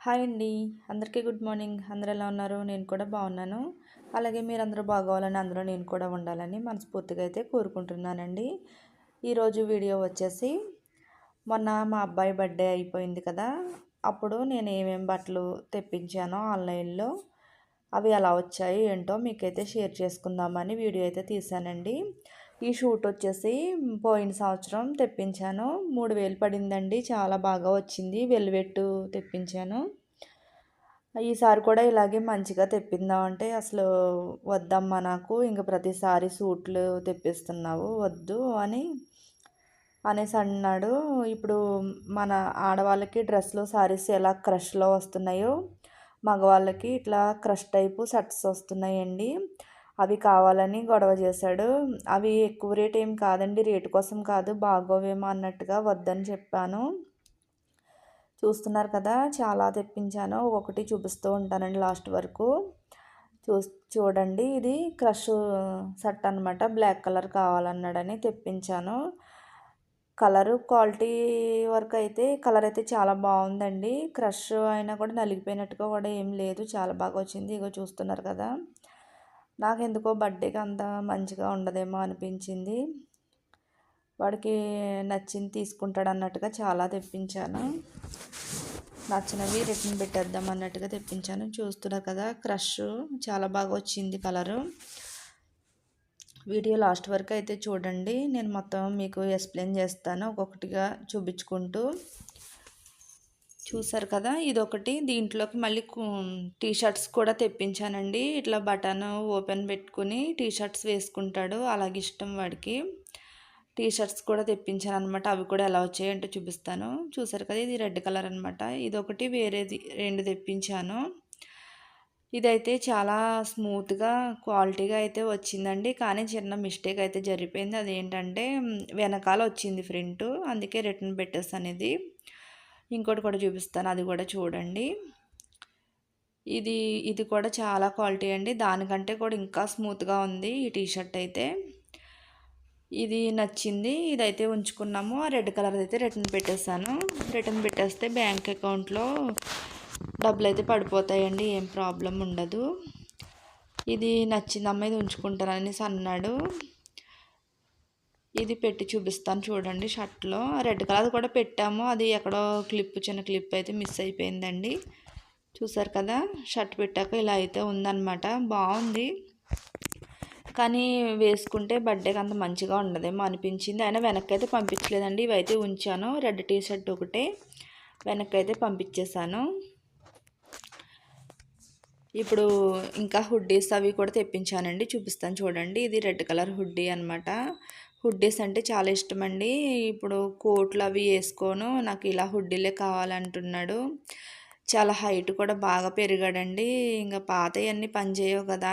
Hi అండి. అందరికీ good morning. అందరూ ఎలా ఉన్నారు? నేను కూడా బాగున్నాను. అలాగే మీరు అందరూ బాగోవాలని అందరూ నేను కూడా ఉండాలని మనస్ఫూర్తిగా అయితే కోరుకుంటున్నానండి. ఈరోజు వీడియో వచ్చేసి మొన్న మా అబ్బాయి బర్త్డే అయిపోయింది కదా అప్పుడు నేను ఏమేమి బట్టలు తెప్పించానో ఆన్లైన్లో అవి ఎలా వచ్చాయి ఏంటో మీకైతే షేర్ చేసుకుందామని వీడియో అయితే తీసానండి ఈ షూట్ వచ్చేసి పోయిన సంవత్సరం తెప్పించాను. మూడు వేలు పడిందండి. చాలా బాగా వచ్చింది. వెల్వెట్టు తెప్పించాను. ఈసారి కూడా ఇలాగే మంచిగా తెప్పిందాం అంటే అసలు వద్దమ్మా నాకు. ఇంక ప్రతిసారి సూట్లు తెప్పిస్తున్నావు. వద్దు అని అనేసి అన్నాడు. ఇప్పుడు మన ఆడవాళ్ళకి డ్రెస్లు సారీస్ ఎలా క్రష్లో వస్తున్నాయో మగవాళ్ళకి ఇట్లా క్రష్ టైపు షర్ట్స్ వస్తున్నాయండి. అవి కావాలని గొడవ చేశాడు. అవి ఎక్కువ రేట్ ఏం కాదండి రేటు కోసం కాదు బాగోవేమో అన్నట్టుగా వద్దని చెప్పాను. చూస్తున్నారు కదా చాలా తెప్పించాను. ఒకటి చూపిస్తూ ఉంటానండి లాస్ట్ వరకు. చూ చూడండి ఇది క్రష్ సెట్ అనమాట బ్లాక్ కలర్ కావాలన్నాడని తెప్పించాను. కలరు క్వాలిటీ వరకు అయితే కలర్ అయితే చాలా బాగుందండి. క్రష్ అయినా కూడా నలిగిపోయినట్టుగా కూడా ఏం లేదు. చాలా బాగా వచ్చింది. ఇగో చూస్తున్నారు కదా. నాకు ఎందుకో బర్త్డేకి అంత మంచిగా ఉండదేమో అనిపించింది. వాడికి నచ్చింది తీసుకుంటాడు అన్నట్టుగా చాలా తెప్పించాను. నచ్చినవి రిటర్న్ పెట్టేద్దాం అన్నట్టుగా తెప్పించాను. చూస్తున్నారు కదా క్రష్ చాలా బాగా వచ్చింది కలరు. వీడియో లాస్ట్ వరకు అయితే చూడండి. నేను మొత్తం మీకు ఎక్స్ప్లెయిన్ చేస్తాను ఒక్కొక్కటిగా చూపించుకుంటూ. చూసారు కదా ఇదొకటి. దీంట్లోకి మళ్ళీ టీ షర్ట్స్ కూడా తెప్పించానండి. ఇట్లా బటన్ ఓపెన్ పెట్టుకుని టీ షర్ట్స్ వేసుకుంటాడు. అలాగే ఇష్టం వాడికి టీ షర్ట్స్ కూడా తెప్పించాను అనమాట అవి కూడా ఎలా వచ్చాయంటే చూపిస్తాను. చూసారు కదా ఇది రెడ్ కలర్ అనమాట ఇదొకటి వేరేది రెండు తెప్పించాను. ఇదైతే చాలా స్మూత్గా క్వాలిటీగా అయితే వచ్చిందండి. కానీ చిన్న మిస్టేక్ అయితే జరిగిపోయింది. అదేంటంటే వెనకాల వచ్చింది ఫ్రంట్. అందుకే రిటర్న్ పెట్టేస్తాను ఇది. ఇంకోటి కూడా చూపిస్తాను అది కూడా చూడండి. ఇది ఇది కూడా చాలా క్వాలిటీ అండి. దానికంటే కూడా ఇంకా స్మూత్గా ఉంది ఈ టీషర్ట్ అయితే. ఇది నచ్చింది. ఇదైతే ఉంచుకున్నాము. ఆ రెడ్ కలర్ అయితే రిటర్న్ పెట్టేశాను. రిటర్న్ పెట్టేస్తే బ్యాంక్ అకౌంట్లో డబ్బులు అయితే పడిపోతాయండి. ఏం ప్రాబ్లం ఉండదు. ఇది నచ్చిందమ్మ ఇది ఉంచుకుంటాననేసి అన్నాడు. ఇది పెట్టి చూపిస్తాను చూడండి షర్ట్లో. రెడ్ కలర్ కూడా పెట్టాము. అది ఎక్కడో క్లిప్ చిన్న క్లిప్ అయితే మిస్ అయిపోయిందండి. చూసారు కదా షర్ట్ పెట్టాక ఇలా అయితే ఉందన్నమాట. బాగుంది. కానీ వేసుకుంటే బర్త్డేకి అంత మంచిగా ఉండదేమో అనిపించింది. అయినా వెనక్కి అయితే పంపించలేదండి. ఇవైతే ఉంచాను. రెడ్ టీ షర్ట్ ఒకటే వెనక్కి అయితే పంపించేశాను. ఇప్పుడు ఇంకా హుడ్డీస్ అవి కూడా తెప్పించానండి. చూపిస్తాను చూడండి. ఇది రెడ్ కలర్ హుడ్డీ అనమాట హుడ్డీస్ అంటే చాలా ఇష్టం అండి ఇప్పుడు కోట్లు అవి వేసుకోను. నాకు ఇలా హుడ్డీలే కావాలంటున్నాడు. చాలా హైట్ కూడా బాగా పెరిగాడండి. ఇంకా పాతవన్నీ పనిచేయవు కదా.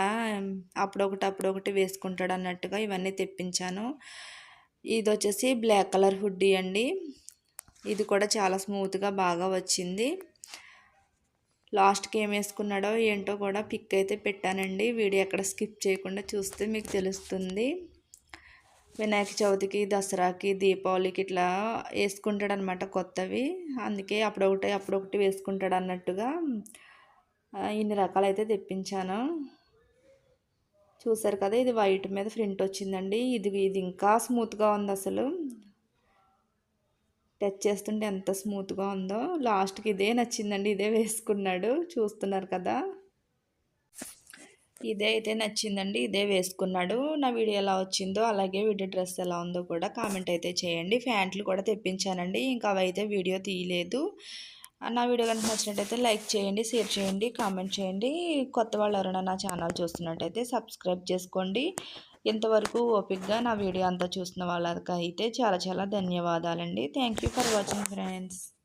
అప్పుడొకటి అప్పుడొకటి వేసుకుంటాడు అన్నట్టుగా ఇవన్నీ తెప్పించాను. ఇది వచ్చేసి బ్లాక్ కలర్ హుడ్డీ అండి. ఇది కూడా చాలా స్మూత్గా బాగా వచ్చింది. లాస్ట్కి ఏం వేసుకున్నాడో ఏంటో కూడా పిక్ అయితే పెట్టానండి. వీడియో ఎక్కడ స్కిప్ చేయకుండా చూస్తే మీకు తెలుస్తుంది. వినాయక చవితికి దసరాకి దీపావళికి ఇట్లా వేసుకుంటాడు అనమాట కొత్తవి. అందుకే అప్పుడొకటి అప్పుడొకటి వేసుకుంటాడు అన్నట్టుగా ఇన్ని రకాలైతే తెప్పించాను. చూసారు కదా ఇది వైట్ మీద ప్రింట్ వచ్చిందండి. ఇది ఇది ఇంకా స్మూత్గా ఉంది అసలు. టచ్ చేస్తుంటే ఎంత స్మూత్గా ఉందో. లాస్ట్కి ఇదే నచ్చిందండి ఇదే వేసుకున్నాడు. చూస్తున్నారు కదా. ఇదే అయితే నచ్చిందండి. ఇదే వేసుకున్నాడు. నా వీడియో ఎలా వచ్చిందో అలాగే వీడియో డ్రెస్ ఎలా ఉందో కూడా కామెంట్ అయితే చేయండి. ఫ్యాంట్లు కూడా తెప్పించానండి. ఇంకా అవైతే వీడియో తీయలేదు. నా వీడియో కనుక నచ్చినట్టయితే లైక్ చేయండి షేర్ చేయండి కామెంట్ చేయండి. కొత్త వాళ్ళు ఎవరైనా నా ఛానల్ చూస్తున్నట్టయితే సబ్స్క్రైబ్ చేసుకోండి. ఇంతవరకు ఓపిక్గా నా వీడియో అంతా చూసిన వాళ్ళకైతే చాలా చాలా ధన్యవాదాలండి. Thank for watching friends.